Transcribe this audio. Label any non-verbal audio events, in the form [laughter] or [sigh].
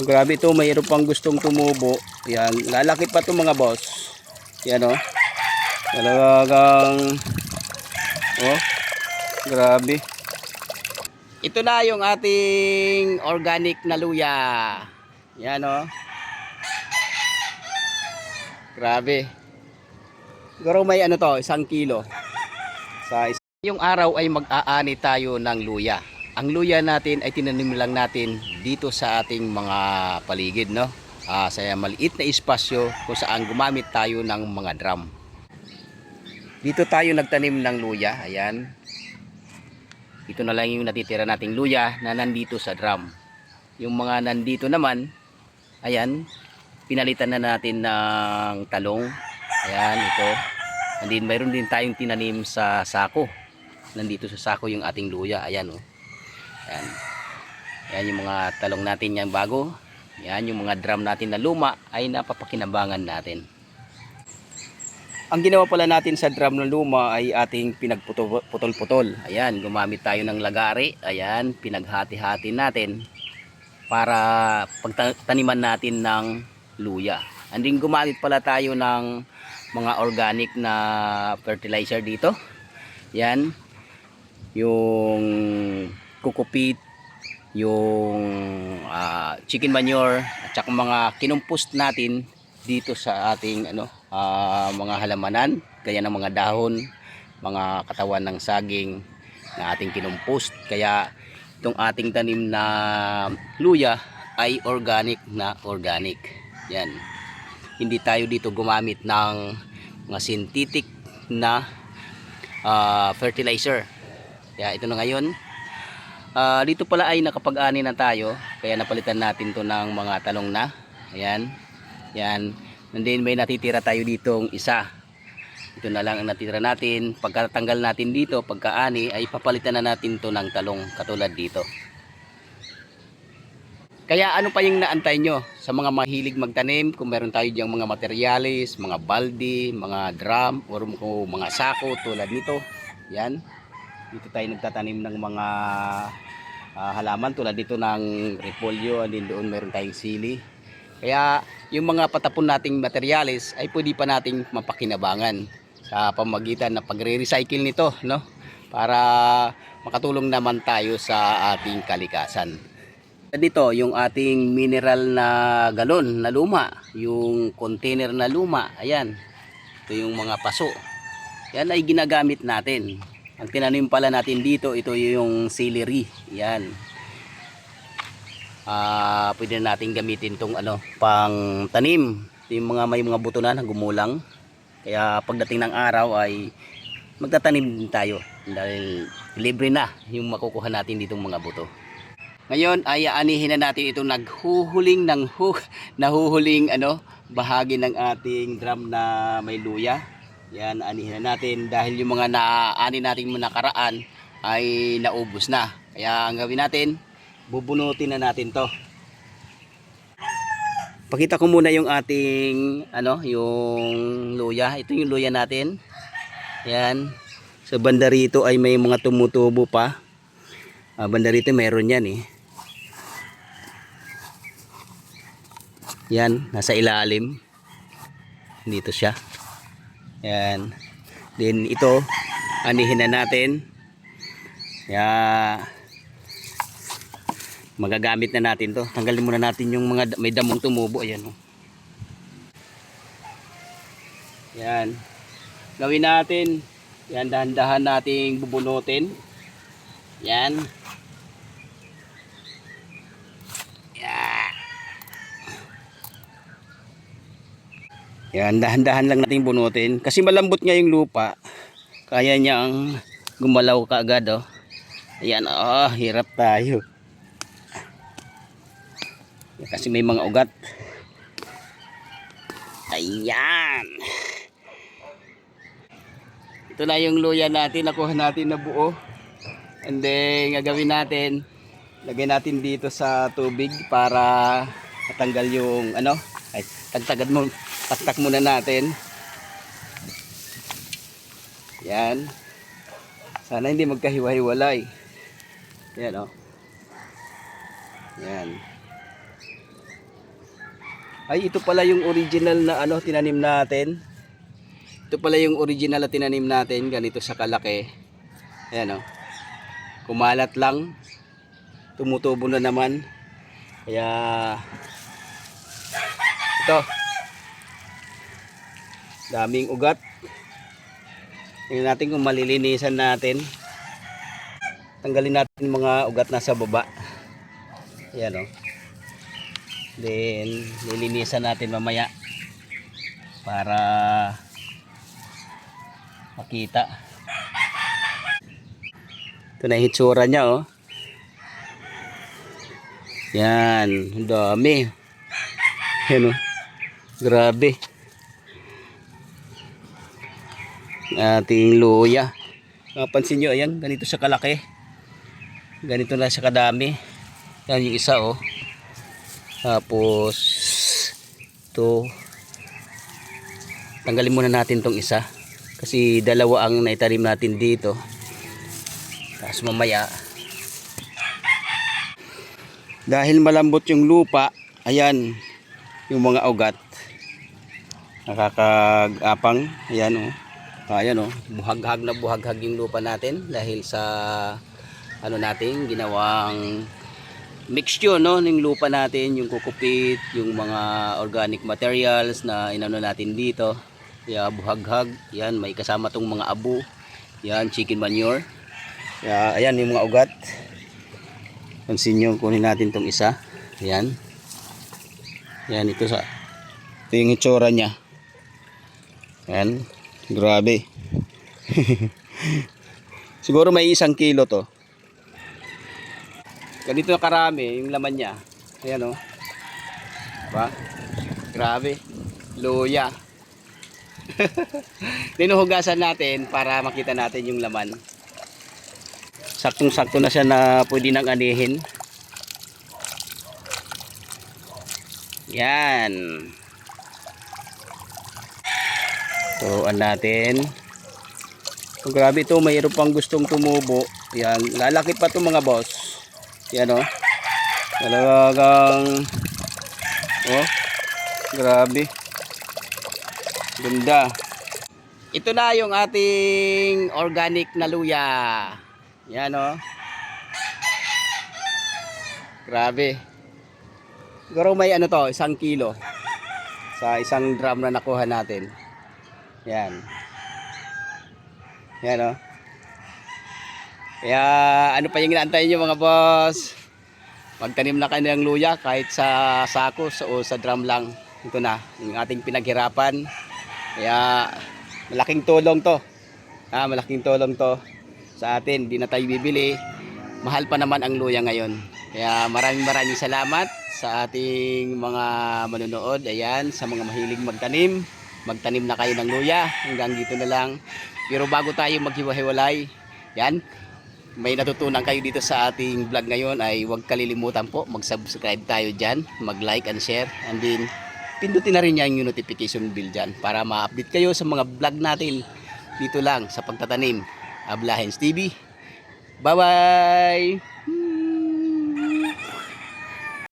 So, grabe ito, mayroon pang gustong tumubo. Yan, lalaki pa ito mga boss. Yan o. Talagang, oh, grabe. Ito na yung ating organic na luya. Yan o. Grabe. Siguro may ano to, isang kilo. Sa is- yung araw ay mag-aani tayo ng luya. Ang luya natin ay tinanim lang natin dito sa ating mga paligid, no? Ah, sa maliit na espasyo kung saan gumamit tayo ng mga drum. Dito tayo nagtanim ng luya, ayan. Ito na lang yung natitira nating luya na nandito sa drum. Yung mga nandito naman, ayan, pinalitan na natin ng talong. Ayan, ito. And then, mayroon din tayong tinanim sa sako. Nandito sa sako yung ating luya. Ayan, oh. Ayan. Ayan yung mga talong natin yan bago. Ayan yung mga drum natin na luma ay napapakinabangan natin. Ang ginawa pala natin sa drum na luma ay ating pinagputol-putol. Ayan, gumamit tayo ng lagari. Ayan, pinaghati-hati natin para pagtaniman natin ng luya. And then gumamit pala tayo ng mga organic na fertilizer dito. Yan. Yung kukupit, yung ah, chicken manure, at saka mga kinumpust natin dito sa ating ano ah, mga halamanan, gaya ng mga dahon, mga katawan ng saging na ating kinumpust. Kaya itong ating tanim na luya ay organic na organic. Yan. Hindi tayo dito gumamit ng mga synthetic na ah, fertilizer. Kaya ito na ngayon. Ah, dito pala ay nakapag-ani na tayo. Kaya napalitan natin to ng mga talong na. Ayan. Yan. And then may natitira tayo ditong isa. Ito na lang ang natitira natin. Pagkatanggal natin dito, pagkaani, ay papalitan na natin to ng talong katulad dito. Kaya ano pa yung naantay nyo sa mga mahilig magtanim kung meron tayo diyang mga materialis, mga baldi, mga drum, or mga sako tulad nito. Yan. Dito tayo nagtatanim ng mga ah, halaman tulad dito ng repolyo and then doon meron tayong sili. Kaya yung mga patapon nating materialis ay pwede pa nating mapakinabangan sa pamagitan ng pagre-recycle nito, no? Para makatulong naman tayo sa ating kalikasan. Dito, yung ating mineral na galon na luma, yung container na luma, ayan. Ito yung mga paso. Yan ay ginagamit natin. Ang tinanim pala natin dito, ito yung celery. Yan. Ah, pwede na natin gamitin tong ano, pang tanim. Ito yung mga may mga buto na na gumulang. Kaya pagdating ng araw ay magtatanim din tayo dahil libre na yung makukuha natin ditong mga buto. Ngayon ay aanihin na natin itong naghuhuling ng hu, [laughs] nahuhuling ano, bahagi ng ating drum na may luya. Yan, anihin na natin dahil yung mga naani natin nakaraan ay naubos na. Kaya ang gawin natin, bubunutin na natin to. Pakita ko muna yung ating ano, yung luya. Ito yung luya natin. Yan. Sa banda rito ay may mga tumutubo pa. Ah, banda rito meron yan eh. Yan, nasa ilalim. Dito siya. Yan. Then ito, anihin na natin. Ya magagamit na natin to. Tanggalin muna natin yung mga may damong tumubo. Ayan. Oh. Yan. Gawin natin. Yan, dahan-dahan nating bubunutin. Yan. Yan, dahan-dahan lang natin bunutin. Kasi malambot nga yung lupa. Kaya niyang gumalaw ka agad, oh. Ayan, oh, hirap tayo. Kasi may mga ugat. Ayan. Ito na yung luya natin. Nakuha natin na buo. And then, gagawin natin, lagay natin dito sa tubig para matanggal yung, ano, ay, tagtagad mo, taktak muna natin. Yan. Sana hindi magkahiwa-hiwalay. Yan, oh. Yan. Ay, ito pala yung original na ano, tinanim natin. Ito pala yung original na tinanim natin, ganito sa kalaki. Ayan o. Kumalat lang. Tumutubo na naman. Kaya, ito. Daming ugat. Tingnan natin kung malilinisan natin. Tanggalin natin mga ugat nasa baba. Ayan o. Then, lilinisan natin mamaya para makita. Ito na yung hitsura niya, oh. Yan, dami. Yan, oh. Grabe. Ating luya. Mapansin nyo, ayan, ganito siya kalaki. Ganito na siya kadami. Yan yung isa, oh. Tapos, ito, tanggalin muna natin tong isa. Kasi dalawa ang naitarim natin dito. Tapos mamaya, dahil malambot yung lupa, ayan, yung mga ugat. Nakakagapang, ayan oh. Ayan oh, buhaghag na buhaghag yung lupa natin dahil sa ano natin, ginawang mixture no ng lupa natin yung kukupit yung mga organic materials na inano natin dito. Kaya buhaghag. Yan may kasama tong mga abo yan chicken manure. Kaya ayan yung mga ugat. Pansin nyo kunin natin tong isa. Yan yan ito sa ito yung itsura nya yan grabe. [laughs] Siguro may isang kilo to. Ganito karami yung laman niya. Ayan o diba? Grabe. Luya. [laughs] Dinuhugasan natin para makita natin yung laman. Saktong sakto na siya na pwede nang anihin. Yan turuan natin oh, grabe ito mayroon pang gustong tumubo yan lalaki pa to mga boss yan o. Talagang oh. Grabe. Ganda. Ito na yung ating organic na luya. Yan o. Grabe. Siguro may ano to, isang kilo. Sa isang drum na nakuha natin. Yan. Yan o. Kaya ano pa yung inaantay nyo mga boss? Magtanim na kayo ng luya kahit sa sako sa- o sa drum lang. Ito na, yung ating pinaghirapan. Kaya malaking tulong to. Ah, malaking tulong to sa atin. Hindi na tayo bibili. Mahal pa naman ang luya ngayon. Kaya maraming maraming salamat sa ating mga manonood. Ayan, sa mga mahilig magtanim. Magtanim na kayo ng luya. Hanggang dito na lang. Pero bago tayo maghiwa-hiwalay, yan, may natutunan kayo dito sa ating vlog ngayon ay huwag kalilimutan po mag-subscribe tayo dyan, mag-like and share and then pindutin na rin niya yung notification bell dyan para ma-update kayo sa mga vlog natin dito lang sa pagtatanim Ablahens TV Bye bye!